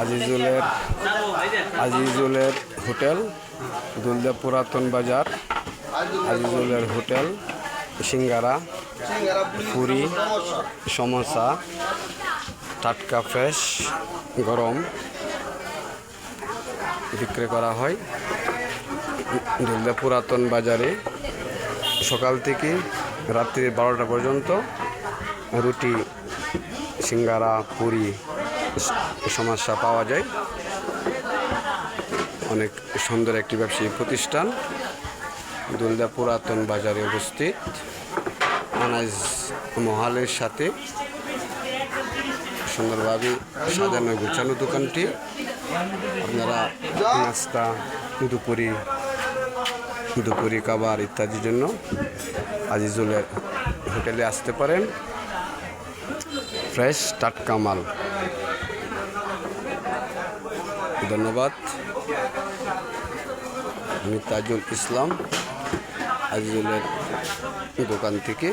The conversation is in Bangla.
আজিজুলের আজিজুলের হোটেল, দুলদা পুরাতন বাজার, আজিজুলের হোটেল, সিঙ্গারা, পুরি, সমোসা, টাটকা ফ্রেশ, গরম বিক্রি করা হয়। দুলদা পুরাতন বাজারে সকাল থেকে রাত্রি বারোটা পর্যন্ত রুটি, সিঙ্গারা, পুরি সমস্যা পাওয়া যায়। অনেক সুন্দর একটি ব্যবসায়িক প্রতিষ্ঠান। দুলদা পুরাতন বাজারে অবস্থিত। আনাজ মহালের সাথে সুন্দরভাবে সাজানো গুছানো দোকানটি। আপনারা নাস্তা, দুপুরি দুপুরি খাবার ইত্যাদির জন্য আজিজুলের হোটেলে আসতে পারেন। ফ্রেশ টাটকা মাল। ধন্যবাদ। আমি তাজুল ইসলাম আজিজুলের দোকান থেকে।